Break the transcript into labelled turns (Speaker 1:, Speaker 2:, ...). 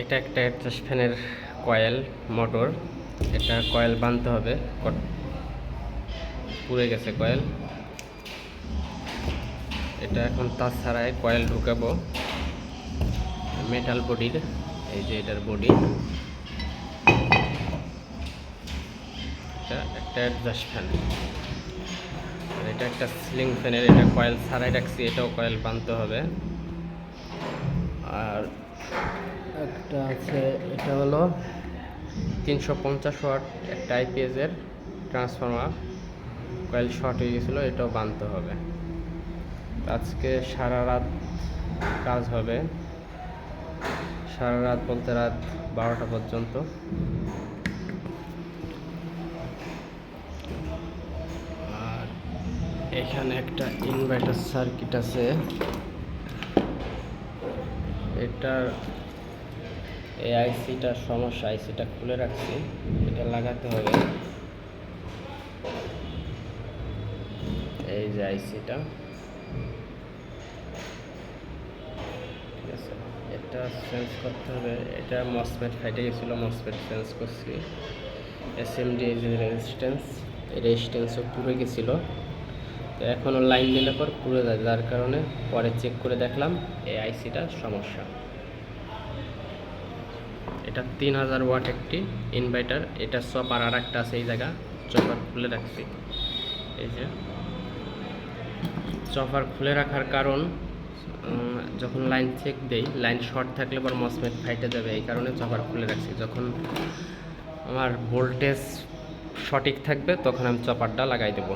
Speaker 1: এটা একটা অ্যাডজাস্ট ফ্যানের কয়েল মোটর এটা কয়েল বানতে হবে। পুড়ে গেছে কয়েল এটা এখন তার ছাড়াই কয়েল ঢুকাবো। মেটাল বডির এই যে এটার বডি এটা একটা অ্যাডজাস্ট ফ্যান আর এটা একটা সিলিং ফ্যানের এটা কয়েল ছাড়াই রাখছি, এটাও কয়েল বানতে হবে আর একটা আছে এটা হলো তিনশো পঞ্চাশ ওয়াট একটা আইপিএসের ট্রান্সফর্মার কয়েল শর্ট হয়ে গেছিল, এটাও বানতে হবে। আজকে সারা রাত কাজ হবে। সারা রাত বলতে রাত বারোটা পর্যন্ত। আর এখানে একটা ইনভার্টার সার্কিট আছে। এটার এই আইসিটার সমস্যা, আইসিটা খুলে রাখছি। এটা লাগাতে হবে। এই যে আইসিটা। ঠিক আছে। এটা চেঞ্জ করতে হবে। এটা মসপেট ফাইটে গেছিল মসপেট চেঞ্জ করছি। এসএমডি এই যে রেজিস্ট্যান্স এই রেজিস্ট্যান্সও পুড়ে গেছিল। তো এখনও লাইন দিলে পর পুড়ে যায়, যার কারণে পরে চেক করে দেখলাম এই আইসিটার সমস্যা। এটা তিন হাজার ওয়াট একটি ইনভার্টার এটা চপার আর একটা আছে এই জায়গা, চপার খুলে রাখছি। এই যে। চপার খুলে রাখার কারণ যখন লাইন চেক দেই লাইন শর্ট থাকলে পর মসমেট ফাইটে যাবে, এই কারণে চপার খুলে রাখছি। যখন আমার ভোল্টেজ সঠিক থাকবে, তখন আমি চপারটা লাগাই দেবো।